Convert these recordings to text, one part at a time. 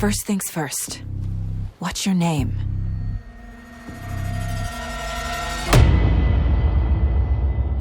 First things first. What's your name?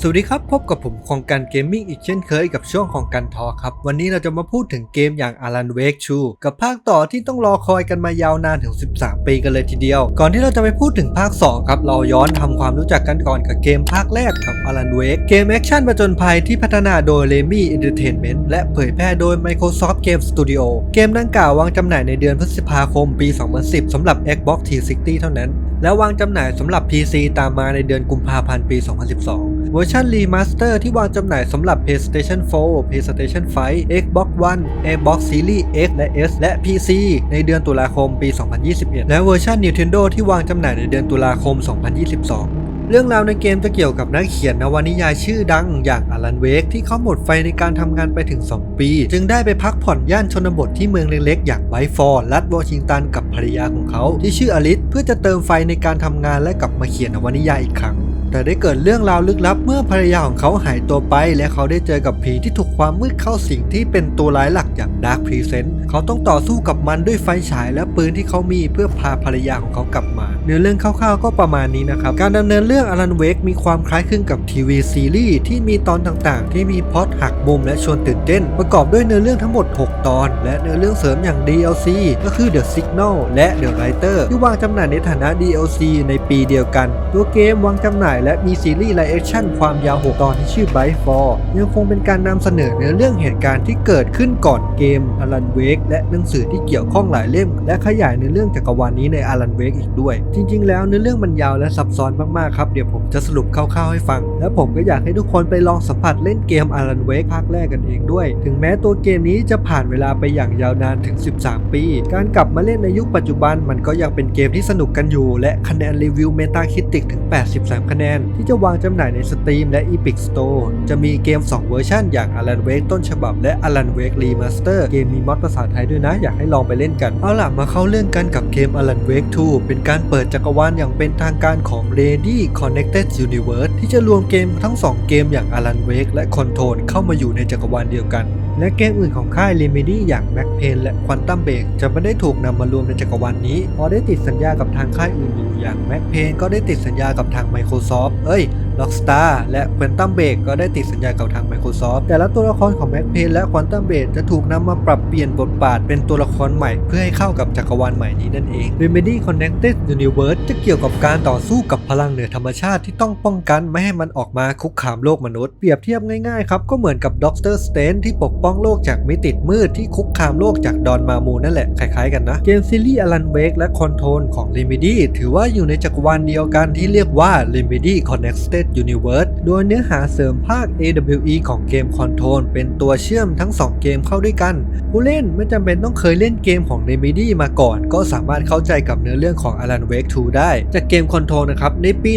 สวัสดีครับ พบกับผมของกันเกมมิ่งอีกเช่นเคยกับช่วงของกันทอครับ วันนี้เราจะมาพูดถึงเกมอย่าง Alan Wake 2 กับภาคต่อที่ต้องรอคอยกันมายาวนานถึง 13 ปีกันเลยทีเดียว ก่อนที่เราจะไปพูดถึงภาค 2 ครับ เราย้อนทำความรู้จักกันก่อนกับเกมภาคแรกกับ Alan Wake เกมแอคชั่นประจนภัยที่พัฒนาโดย Remy Entertainment และเผยแพร่โดย Microsoft Game Studio เกมดังกล่าววางจำหน่ายในเดือนพฤษภาคมปี 2010สำหรับ Xbox 360 เท่านั้น และวางจำหน่ายสำหรับ PC ตามมาในเดือนกุมภาพันธ์ปี 2012 เวอร์ชันรีมาสเตอร์ที่วางจำหน่ายสำหรับ PlayStation 4 PlayStation 5 Xbox One Xbox Series X และ S และ PC ในเดือนตุลาคมปี 2021 และเวอร์ชัน Nintendo ที่วางจำหน่ายในเดือนตุลาคม 2022 เรื่องราวในเกมจะเกี่ยวกับนักเขียนนวนิยายชื่อดังอย่างอลันเวกที่เขาหมดไฟในการทำงานไปถึง 2 ปี จึงได้ไปพักผ่อนย่านชนบทที่เมืองเล็กๆ อย่างไวฟอร์รัฐวอชิงตันกับภรรยาของเขา ที่ชื่ออลิสเพื่อจะเติมไฟในการทำงานและกลับมาเขียนนวนิยายอีกครั้ง แต่ได้เกิดเรื่องราวลึกลับเมื่อภรรยาของเขาหายตัวไป และเขาได้เจอกับผีที่ถูกความมืดเข้าสิงที่เป็นตัวร้ายหลักอย่างดาร์คพรีเซนต์เขาต้องต่อสู้กับมันด้วยไฟฉายและปืนที่เขามีเพื่อพาภรรยาของเขากลับมา เนื้อเรื่องคร่าวๆก็ประมาณนี้นะครับ การดำเนินเรื่องอลันเวกมีความคล้ายคลึงกับทีวีซีรีส์ที่มีตอนต่างๆ ที่มีพล็อตหักมุมและชวนตื่นเต้น ประกอบด้วยเนื้อเรื่องทั้งหมด 6 ตอน และเนื้อเรื่องเสริมอย่าง DLC ก็คือ The Signal และ The Writer ที่วางจำหน่ายในฐานะ DLC ในปีเดียวกัน ตัวเกมวางจำหน่ายและมีซีรีส์ไลฟ์แอคชั่นความยาว 6 ตอนที่ชื่อ Byte 4ยังคงเป็นการนำเสนอเนื้อเรื่องเหตุการณ์ที่เกิดขึ้นก่อนเกม Alan Wake และหนังสือที่เกี่ยวข้องหลายเล่ม และขยายเนื้อเรื่องจักรวาลนี้ใน Alan Wake อีกด้วย จริง ๆ แล้วเนื้อเรื่องมันยาวและซับซ้อนมากๆครับเดี๋ยวผมจะสรุปคร่าวๆให้ฟัง และผมก็อยากให้ทุกคนไปลองสัมผัสเล่นเกม Alan Wake ภาคแรกกันเองด้วย ถึงแม้ตัวเกมนี้จะผ่านเวลาไปอย่างยาวนานถึง 13 ปี การกลับมาเล่นในยุคปัจจุบันมันก็ยังเป็นเกมที่สนุกกันอยู่ และคะแนนรีวิว Metacritic ถึง83คะแนนที่จะวางจำหน่ายใน Steam และ Epic Store จะมีเกม 2 เวอร์ชันอย่าง Alan Wake ต้นฉบับและ Alan Wake Remaster เกมมีมอดภาษาไทยด้วยนะ อยากให้ลองไปเล่นกัน เอาล่ะมาเข้าเรื่องกันกับเกม Alan Wake 2 เป็นการเปิดจักรวาลอย่างเป็นทางการของ Ready Connected Universe ที่จะรวมเกมทั้ง 2 เกมอย่าง Alan Wake และ Control เข้ามาอยู่ในจักรวาลเดียวกัน และเกมอื่นของค่ายเรมิดี้อย่างแม็กเพนและ Quantum Break จะไม่ได้ถูกนำมารวมในจักรวาลนี้เพราะได้ติดสัญญากับทางค่ายอื่นอยู่อย่างแม็กเพนก็ได้ติดสัญญากับทาง Microsoft เอ้ย Rockstar และ Quantum Break ก็ได้ติดสัญญากับทาง Microsoft แต่ละตัวละครของ Max Payne และ Quantum Break จะถูกนำมาปรับเปลี่ยนบทบาทเป็นตัวละครใหม่ เพื่อให้เข้ากับจักรวาลใหม่นี้นั่นเอง Remedy Connected Universe จะเกี่ยวกับการต่อสู้กับพลังเหนือธรรมชาติที่ต้องป้องกันไม่ให้มันออกมาคุกคามโลกมนุษย์ เปรียบเทียบง่ายๆครับก็เหมือนกับ Doctor Strange ที่ปกป้องโลกจากมิติมืดที่คุกคามโลกจากดอนมามูนั่นแหละคล้ายๆกันนะเกมซีรีส์ Alan Wake และ Control ของ Remedy ถือว่าอยู่ในจักรวาลเดียวกันที่เรียกว่า Remedy Connected Universe โดยเนื้อหาเสริมภาค AWE ของเกม Control เป็นตัวเชื่อมทั้ง 2 เกมเข้าด้วยกัน ผู้เล่นไม่จำเป็นต้องเคยเล่นเกมของ Remedy มาก่อน ก็สามารถเข้าใจกับเนื้อเรื่องของ Alan Wake 2 ได้ จากเกม Control นะครับ ในปี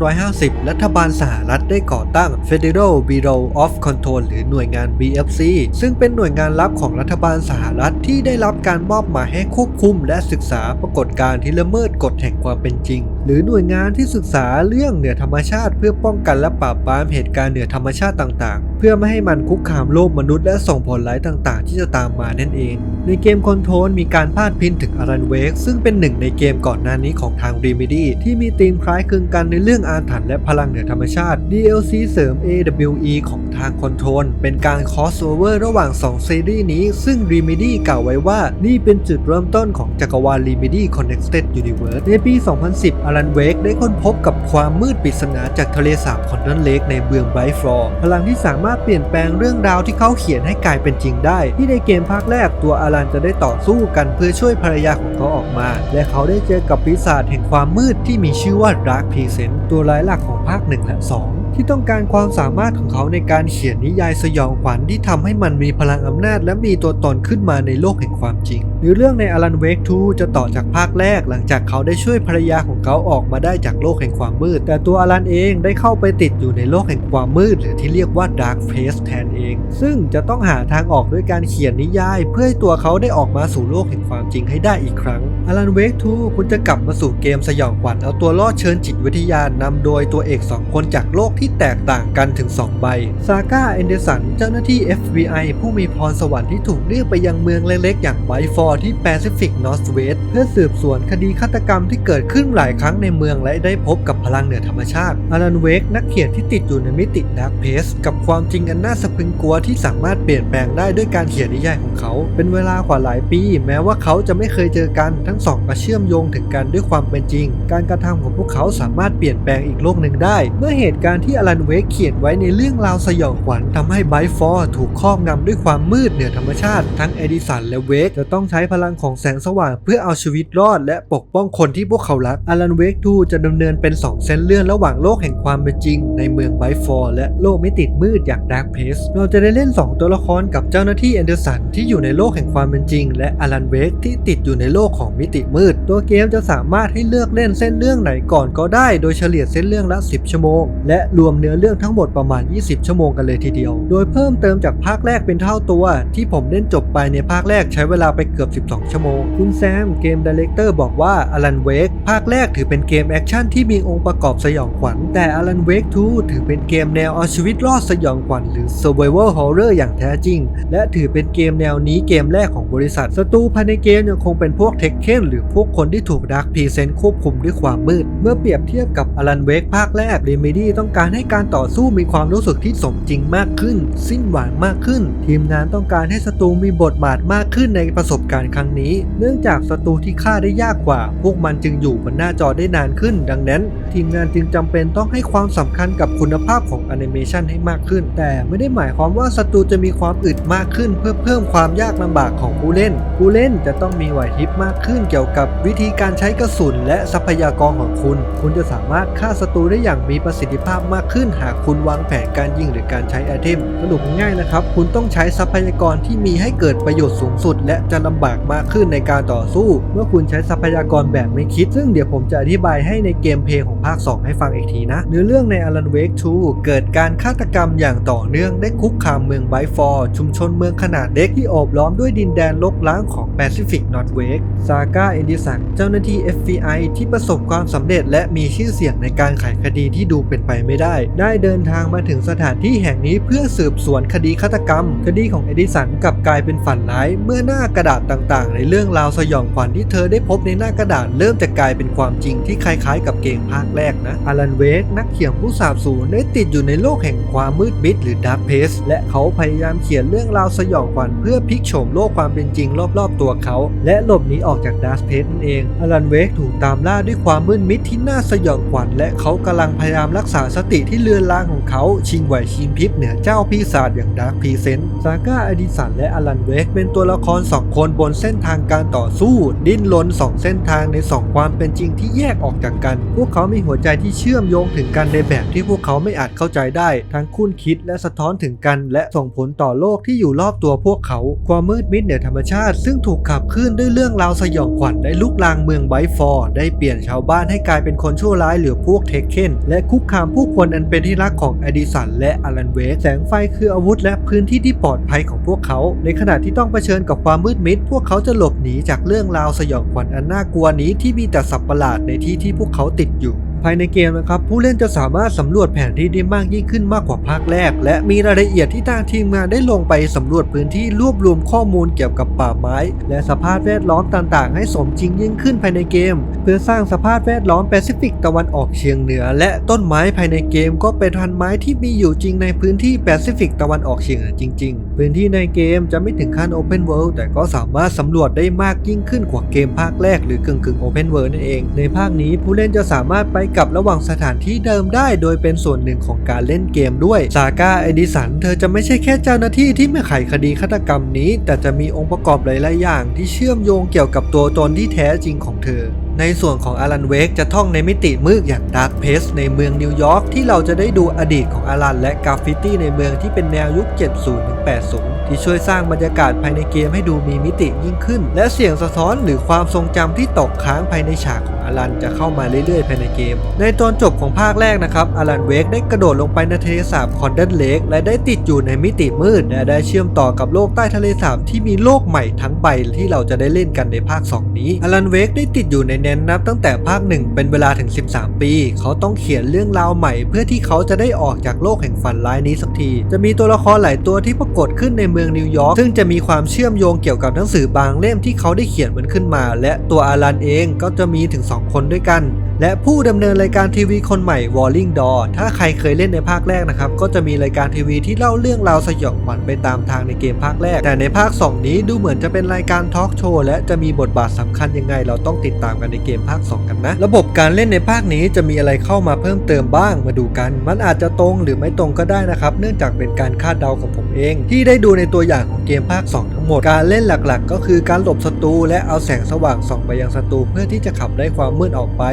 1950 รัฐบาลสหรัฐได้ก่อตั้ง Federal Bureau of Control หรือหน่วยงาน BFC ซึ่งเป็นหน่วยงานลับของรัฐบาลสหรัฐที่ได้รับการมอบหมายให้ควบคุม และศึกษาปรากฏการณ์ที่ละเมิดกฎแห่งความเป็นจริง หรือหน่วยงานที่ศึกษาเรื่องเหนือธรรมชาติ เพื่อป้องกันและปราบปรามเหตุการณ์เหนือธรรมชาติต่างๆ เพื่อไม่ให้มันคุกคามโลกมนุษย์และส่งผลร้ายต่างๆ ที่จะตามมานั่นเอง ในเกมคอนโทรลมีการพาดพินถึงอารันเวกซึ่งเป็นหนึ่งในเกมก่อนหน้านี้ของทาง Remedy ที่มีธีมคล้ายคลึงกันในเรื่องอาถรรพ์และพลังเหนือธรรมชาติ DLC เสริม AWE ของทางคอนโทรลเป็นการ crossover ระหว่าง 2 ซีรีส์นี้ ซึ่ง Remedy กล่าวไว้ว่านี่เป็นจุดเริ่มต้นของจักรวาล Remedy Connected Universe ในปี 2010อันเวกได้ค้นพบกับความมืดปริศนาจากทะเลสาบคอนดอนเลกในเมืองไบฟลอร์พลังที่สามารถเปลี่ยนแปลงเรื่องราวที่เขาเขียนให้กลายเป็นจริงได้ ที่ในเกมภาคแรกตัวอารันจะได้ต่อสู้กันเพื่อช่วยภรรยาของเขาออกมา และเขาได้เจอกับปีศาจแห่งความมืดที่มีชื่อว่า Dark Present ตัวร้ายหลักของภาค 1 และ 2 ที่ต้องการความสามารถของเขาในการเขียนนิยายสยองขวัญที่ทำให้มันมีพลังอำนาจ และมีตัวตนขึ้นมาในโลกแห่งความจริง หรือเรื่องใน Alan Wake 2จะต่อจากภาคแรกหลังจากเขาได้ช่วยภรรยาของเขาออกมาได้จากโลกแห่งความมืด แต่ตัวอลันเองได้เข้าไปติดอยู่ในโลกแห่งความมืด หรือที่เรียกว่า Dark Place แทนเอง ซึ่งจะต้องหาทางออกด้วยการเขียนนิยาย เพื่อให้ตัวเขาได้ออกมาสู่โลกแห่งความจริงให้ได้อีกครั้ง Alan Wake 2คุณจะกลับมาสู่เกมสยองขวัญเอาตัวรอดเชิญจิตวิทยานำโดยตัวเอก2คนจากโลกที่ที่แตกต่างกันถึง 2 ใบ ซาก้า เอนเดสัน เจ้าหน้าที่ FBI ผู้มีพรสวรรค์ที่ถูกเรียกไปยังเมืองเล็กๆ อย่างไบฟอร์ที่แปซิฟิกนอร์ทเวสเพื่อสืบสวนคดีฆาตกรรมที่เกิดขึ้นหลายครั้งในเมืองและได้พบกับพลังเหนือธรรมชาติอารันเวกนักเขียนที่ติดอยู่ในมิติดาร์กเพสกับความจริงอันน่าสะพรึงกลัวที่สามารถเปลี่ยนแปลงได้ด้วยการเขียนนิยายของเขา เป็นเวลากว่าหลายปี แม้ว่าเขาจะไม่เคยเจอกันทั้งสองมาเชื่อมโยงถึงกันด้วยความเป็นจริง การกระทำของพวกเขาสามารถเปลี่ยนแปลงอีกโลกหนึ่งได้ เมื่อเหตุการณ์ที่อลันเวกเขียนไว้ในเรื่องราวสยองขวัญทำให้ไบรฟอร์ถูกครอบงำด้วยความมืดเหนือธรรมชาติ ทั้งเอดิสันและเวกจะต้องใช้พลังของแสงสว่างเพื่อเอาชีวิตรอดและปกป้องคนที่พวกเขารักอลันเวกทูจะดำเนินเป็น 2 เส้นเลื่อนระหว่างโลกแห่งความเป็นจริง ในเมืองไบรฟอร์และโลกมิติมืดอย่างดาร์กเพสเราจะได้เล่น 2 ตัวละครกับเจ้าหน้าที่แอนเดอร์สันที่อยู่ในโลกแห่งความเป็นจริง และอลันเวกที่ติดอยู่ในโลกของมิติมืด ตัวเกมจะสามารถให้เลือกเล่นเส้นเรื่องไหนก่อนก็ได้ โดยเฉลี่ยเส้นเรื่องละ 10 ชั่วโมง และรวมมเนื้อเรื่องทั้งหมดประมาณ 20 ชั่วโมงกันเลยทีเดียว โดยเพิ่มเติมจากภาคแรกเป็นเท่าตัว ที่ผมเล่นจบไปในภาคแรกใช้เวลาไปเกือบ 12 ชั่วโมง คุณแซมเกมดีเลกเตอร์บอกว่าอลันเวกภาคแรกถือเป็นเกมแอคชั่นที่มีองค์ประกอบสยองขวัญ แต่อลันเวก2ถือเป็นเกมแนวเอาชีวิตรอดสยองขวัญหรือ survival horror อย่างแท้จริง และถือเป็นเกมแนวนี้เกมแรกของบริษัทศัตรูภายในเกมยังคงเป็นพวกเทคเคนหรือพวกคนที่ถูกดักพรีเซนต์ควบคุมด้วยความมืด เมื่อเปรียบเทียบกับอลันเวกภาคแรกเรมิดี้ต้องการให้ให้การต่อสู้มีความรู้สึกที่สมจริงมากขึ้น สิ้นหวังมากขึ้น ทีมงานต้องการให้ศัตรูมีบทบาทมากขึ้นในประสบการณ์ครั้งนี้ เนื่องจากศัตรูที่ฆ่าได้ยากกว่า พวกมันจึงอยู่บนหน้าจอได้นานขึ้น ดังนั้น ทีมงานจึงจำเป็นต้องให้ความสำคัญกับคุณภาพของแอนิเมชันให้มากขึ้น แต่ไม่ได้หมายความว่าศัตรูจะมีความอึดมากขึ้น เพื่อเพิ่มความยากลำบากของผู้เล่น ผู้เล่นจะต้องมีไหวพริบมากขึ้นเกี่ยวกับวิธีการใช้กระสุนและทรัพยากรของคุณ คุณจะสามารถฆ่าศัตรูได้อย่างมีประสิทธิภาพมากากขึ้นหากคุณวางแผนการยิงหรือการใช้ไอเทม สรุปง่ายนะครับ คุณต้องใช้ทรัพยากรที่มีให้เกิดประโยชน์สูงสุด และจะลำบากมากขึ้นในการต่อสู้ เมื่อคุณใช้ทรัพยากรแบบไม่คิด ซึ่งเดี๋ยวผมจะอธิบายให้ในเกมเพลย์ของภาค 2 ให้ฟังอีกทีนะ เนื้อเรื่องใน Alan Wake 2 เกิดการฆาตกรรมอย่างต่อเนื่องได้คุกคามเมืองไบฟอร์ชุมชนเมืองขนาดเล็กที่โอบล้อมด้วยดินแดนลกล้างของ แปซิฟิกนอร์ทเวกซาก้าเอดิสันเจ้าหน้าที่ FBI ที่ประสบความสำเร็จและมีชื่อเสียงในการไขคดีที่ดูเป็นไปไม่ได้ ได้เดินทางมาถึงสถานที่แห่งนี้เพื่อสืบสวนคดีฆาตกรรม คดีของเอดิสันกลับกลายเป็นฝันร้าย เมื่อหน้ากระดาษต่างๆ ในเรื่องราวสยองขวัญที่เธอได้พบในหน้ากระดาษเริ่มจะกลายเป็นความจริงที่คล้ายๆ กับเกมภาคแรกนะอลันเวกนักเขียนผู้สาบสูญได้ติดอยู่ในโลกแห่งความมืดมิดหรือดาร์กเพสและเขาพยายามเขียนเรื่องราวสยองขวัญเพื่อพลิกโฉมโลกความเป็นจริงรอบๆตัวเขา และหลบหนีออกจากดาร์กเพสนั่นเองอลันเวกถูกตามล่าด้วยความมืดมิดที่น่าสยองขวัญและเขากำลังพยายามรักษาสติที่เลือนลางของเขา ชิงไหวชิงพริบเหนือเจ้าปีศาจอย่างดาร์กพีเซนต์ซาก้าอดิสันและอลันเวกเป็นตัวละครสองคนบนเส้นทางการต่อสู้ ดิ้นรนสองเส้นทางในสองความเป็นจริงที่แยกออกจากกัน พวกเขามีหัวใจที่เชื่อมโยงถึงกันในแบบที่พวกเขาไม่อาจเข้าใจได้ ทั้งคุ้นคิดและสะท้อนถึงกัน และส่งผลต่อโลกที่อยู่รอบตัวพวกเขา ความมืดมิดเหนือธรรมชาติ ซึ่งถูกขับเคลื่อนด้วยเรื่องราวสยองขวัญได้ลุกลางเมืองไบฟอร์ ได้เปลี่ยนชาวบ้านให้กลายเป็นคนชั่วร้ายเหรือพวกเทคเคนและคุกคามผู้คนอันเป็นที่รักของอดิสันและอลันเวกแสงไฟคืออาวุธและพื้นที่ที่ปลอดภัยของพวกเขา ในขณะที่ต้องเผชิญกับความมืดมิด พวกเขาจะหลบหนีจากเรื่องราวสยองขวัญอันน่ากลัวนี้ที่มีแต่สัตว์ประหลาดในที่ที่พวกเขาติดอยู่ ภายในเกมนะครับผู้เล่นจะสามารถสำรวจแผนที่ได้มากยิ่งขึ้นมากกว่าภาคแรก และมีรายละเอียดที่ทางทีมงานได้ลงไปสำรวจพื้นที่รวบรวมข้อมูลเกี่ยวกับป่าไม้ และสภาพแวดล้อมต่างๆ ให้สมจริงยิ่งขึ้นภายในเกม เพื่อสร้างสภาพแวดล้อมแปซิฟิกตะวันออกเฉียงเหนือ และต้นไม้ภายในเกมก็เป็นพันไม้ที่มีอยู่จริงในพื้นที่แปซิฟิกตะวันออกเฉียงเหนือจริง ๆ พื้นที่ในเกมจะไม่ถึงขั้น Open World แต่ก็สามารถสำรวจได้มากยิ่งขึ้นกว่าเกมภาคแรก หรือกึ่งกึ่ง Open World นั่นเอง ในภาคนี้ผู้เล่นจะสามารถไปกลับระหว่างสถานที่เดิมได้ โดยเป็นส่วนหนึ่งของการเล่นเกมด้วยซาก้าเอดิสันเธอจะไม่ใช่แค่เจ้าหน้าที่ที่มาไขคดีฆาตกรรมนี้ แต่จะมีองค์ประกอบหลายๆอย่าง ที่เชื่อมโยงเกี่ยวกับตัวตนที่แท้จริงของเธอในส่วนของอารันเวกจะท่องในมิติมืดอย่างดาร์กเพสในเมืองนิวยอร์กที่เราจะได้ดูอดีตของอารันและกราฟฟิตี้ในเมืองที่เป็นแนวยุค 70ถึง80 ที่ช่วยสร้างบรรยากาศภายในเกมให้ดูมีมิติยิ่งขึ้น และเสียงสะท้อนหรือความทรงจำที่ตกค้างภายในฉากของ อลันจะเข้ามาเรื่อยๆภายในเกม ในตอนจบของภาคแรกนะครับอลันเวกได้กระโดดลงไปในทะเลสาบคอนเดนเลกและได้ติดอยู่ในมิติมืด และได้เชื่อมต่อกับโลกใต้ทะเลสาบที่มีโลกใหม่ทั้งใบที่เราจะได้เล่นกันในภาค 2 นี้อลันเวกได้ติดอยู่ในแนนนับตั้งแต่ภาค 1 เป็นเวลาถึง 13 ปี เขาต้องเขียนเรื่องราวใหม่ เพื่อที่เขาจะได้ออกจากโลกแห่งฝันร้ายนี้สักที จะมีตัวละครหลายตัวที่ปรากฏขึ้นในเมืองนิวยอร์กซึ่งจะมีความเชื่อมโยงเกี่ยวกับหนังสือบางเล่มที่เขาได้เขียนมันขึ้นมา และตัวอารันเองก็จะมีถึง 2คนด้วยกัน และผู้ดำเนินรายการทีวีคนใหม่ Walling Door ถ้าใครเคยเล่นในภาคแรกนะครับ ก็จะมีรายการทีวีที่เล่าเรื่องราวสยองขวัญไปตามทางในเกมภาคแรก แต่ในภาค 2 นี้ดูเหมือนจะเป็นรายการทอล์กโชว์และจะมีบทบาทสำคัญยังไง เราต้องติดตามกันในเกมภาค 2 กันนะ ระบบการเล่นในภาคนี้จะมีอะไรเข้ามาเพิ่มเติมบ้างมาดูกัน มันอาจจะตรงหรือไม่ตรงก็ได้นะครับ เนื่องจากเป็นการคาดเดาของผมเอง ที่ได้ดูในตัวอย่างของเกมภาค 2 ทั้งหมดการเล่นหลักๆ ก็คือการหลบศัตรูและเอาแสงสว่างส่องไปยังศัตรูเพื่อที่จะขับไล่ความมืดออกไป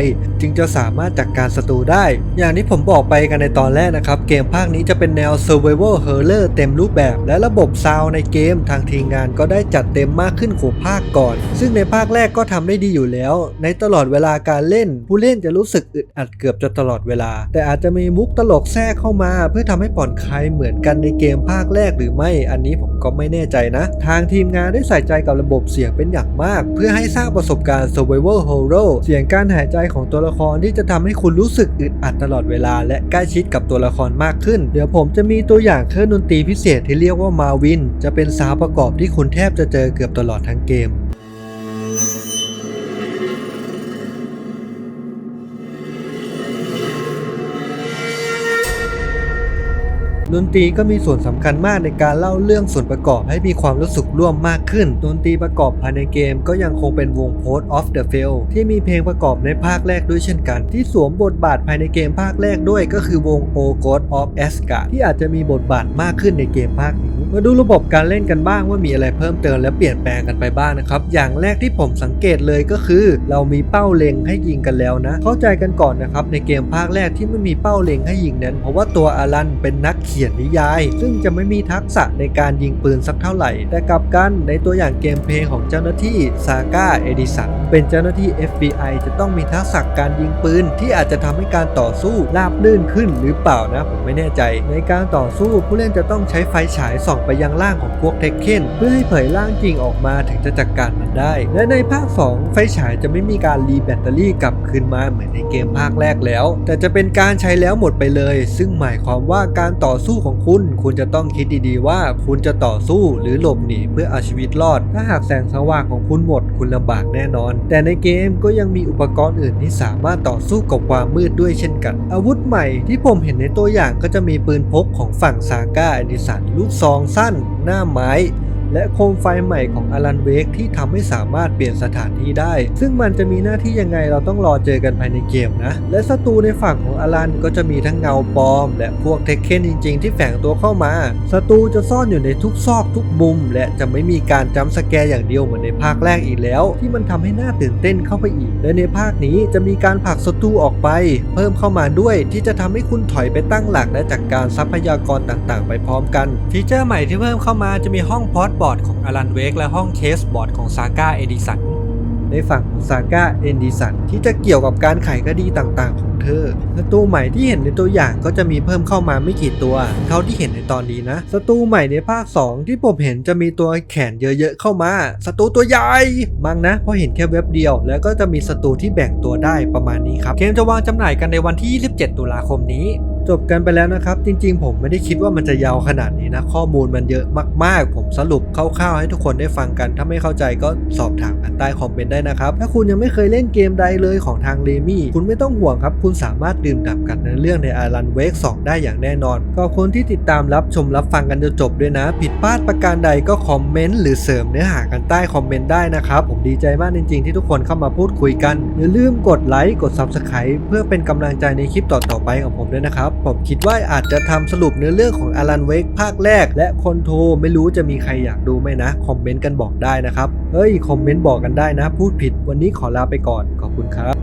จึงจะสามารถจัดการศัตรูได้ อย่างที่ผมบอกไปกันในตอนแรกนะครับ เกมภาคนี้จะเป็นแนว Survival Horror เต็มรูปแบบ และระบบซาวในเกมทางทีมงานก็ได้จัดเต็มมากขึ้นกว่าภาคก่อน ซึ่งในภาคแรกก็ทำได้ดีอยู่แล้ว ในตลอดเวลาการเล่น ผู้เล่นจะรู้สึกอึดอัดเกือบจะตลอดเวลา แต่อาจจะมีมุกตลกแทรกเข้ามา เพื่อทำให้ผ่อนคลายเหมือนกันในเกมภาคแรกหรือไม่ อันนี้ผมก็ไม่แน่ใจนะ ทางทีมงานได้ใส่ใจกับระบบเสียงเป็นอย่างมาก เพื่อให้สร้างประสบการณ์ Survival Horror เสียงการหายใจของตัวละครที่จะทำให้คุณรู้สึกอึดอัดตลอดเวลา และใกล้ชิดกับตัวละครมากขึ้น เดี๋ยวผมจะมีตัวอย่างเครื่องดนตรีพิเศษที่เรียกว่ามาวิน จะเป็นสาวประกอบที่คุณแทบจะเจอเกือบตลอดทั้งเกม ดนตรีก็มีส่วนสำคัญมากในการเล่าเรื่องส่วนประกอบให้มีความรู้สึกร่วมมากขึ้น ดนตรีประกอบภายในเกมก็ยังคงเป็นวง Post of the f a i l ที่มีเพลงประกอบในภาคแรกด้วยเช่นกัน ที่สวมบทบาทภายในเกมภาคแรกด้วยก็คือวง O God of Asgard ที่อาจจะมีบทบาทมากขึ้นในเกมภาคนี้ มาดูระบบการเล่นกันบ้างว่ามีอะไรเพิ่มเติมและเปลี่ยนแปลงกันไปบ้างนะครับ อย่างแรกที่ผมสังเกตเลยก็คือ เรามีเป้าเล็งให้ยิงกันแล้วนะ เข้าใจกันก่อนนะครับในเกมภาคแรกที่ไม่มีเป้าเล็งให้ยิงนั้น เพราะว่าตัวอารันเป็นนักเขียนนิยาย ซึ่งจะไม่มีทักษะในการยิงปืนสักเท่าไหร่ แต่กลับกันในตัวอย่างเกมเพลย์ของเจ้าหน้าที่ซาก้าเอดิสันเป็นเจ้าหน้าที่ FBI จะต้องมีทักษะการยิงปืน ที่อาจจะทำให้การต่อสู้ราบลื่นขึ้นหรือเปล่านะผมไม่แน่ใจ ในการต่อสู้ผู้เล่นจะต้องใช้ไฟฉายส่องไปยังร่างของพวกเทคเคนเพื่อให้เผยร่างจริงออกมาถึงจะจัดการมันได้ และในภาค 2 ไฟฉายจะไม่มีการรีแบตเตอรี่กลับคืนมาเหมือนในเกมภาคแรกแล้ว แต่จะเป็นการใช้แล้วหมดไปเลย ซึ่งหมายความว่าการต่อสู้ของคุณ คุณจะต้องคิดดีๆว่า คุณจะต่อสู้หรือหลบหนีเพื่อเอาชีวิตรอด ถ้าหากแสงสว่างของคุณหมด คุณลำบากแน่นอน แต่ในเกมก็ยังมีอุปกรณ์อื่นที่สามารถต่อสู้กับความมืดด้วยเช่นกัน อาวุธใหม่ที่ผมเห็นในตัวอย่างก็จะมีปืนพกของฝั่งซาก้าอดิสันลูกซองสั้น หน้าไม้ และโคมไฟใหม่ของอลันเวกที่ทำให้สามารถเปลี่ยนสถานที่ได้ ซึ่งมันจะมีหน้าที่ยังไงเราต้องรอเจอกันภายในเกมนะ และศัตรูในฝั่งของอลันก็จะมีทั้งเงาปลอม และพวกเทคเคนจริง ๆ ที่แฝงตัวเข้ามาศัตรูจะซ่อนอยู่ในทุกซอกทุกมุม และจะไม่มีการจำสแกร์อย่างเดียวเหมือนในภาคแรกอีกแล้ว ที่มันทำให้น่าตื่นเต้นเข้าไปอีก และในภาคนี้จะมีการผลักศัตรูออกไป เพิ่มเข้ามาด้วยที่จะทำให้คุณถอยไปตั้งหลักและจัดกการทรัพยากรต่างๆ ไปพร้อมกัน ฟีเจอร์ใหม่ที่เพิ่มเข้ามาจะมีห้องพอดบอร์ดของอลันเวกและห้องเคสบอร์ดของซาก้าเอดิสันในฝั่งของซาก้าเอนดิสันที่จะเกี่ยวกับการไขคดีต่างๆของเธอศัตรูใหม่ที่เห็นในตัวอย่างก็จะมีเพิ่มเข้ามาไม่กี่ตัวเท่าที่เห็นในตอนนี้นะศัตรูใหม่ในภาค 2 ที่ผมเห็นจะมีตัวแขนเยอะๆเข้ามาศัตรูตัวใหญ่มั้งนะเพราะเห็นแค่เว็บเดียว แล้วก็จะมีศัตรูที่แบ่งตัวได้ประมาณนี้ครับเกมจะวางจำหน่ายกันในวันที่ 27 ตุลาคมนี้ จบกันไปแล้วนะครับ จริงๆ ผมไม่ได้คิดว่ามันจะยาวขนาดนี้นะ ข้อมูลมันเยอะมากๆ ผมสรุปคร่าวๆ ให้ทุกคนได้ฟังกัน ถ้าไม่เข้าใจก็สอบถามกันใต้คอมเมนต์ได้นะครับ ถ้าคุณยังไม่เคยเล่นเกมใดเลยของทางเลมี่คุณไม่ต้องห่วงครับ คุณสามารถดื่มด่ำกันในเรื่องในอารันเวก2ได้อย่างแน่นอนขอบคุณที่ติดตามรับชมรับฟังกันจนจบด้วยนะ ผิดพลาดประการใดก็คอมเมนต์หรือเสริมเนื้อหากันใต้คอมเมนต์ได้นะครับผมดีใจมากจริงๆ ที่ทุกคนเข้ามาพูดคุยกันอย่าลืมกดไลค์กด Subscribe เพื่อเป็นกำลังใจในคลิปต่อๆไปของผมด้วยนะครับผมคิดว่าอาจจะทำสรุปเนื้อเรื่องของอารันเวกภาคแรก และคนโทรไม่รู้จะมีใครอยากดูไหมนะ คอมเมนต์กันบอกได้นะครับ เฮ้ย คอมเมนต์บอกกันได้นะ พูดผิด วันนี้ขอลาไปก่อน ขอบคุณครับ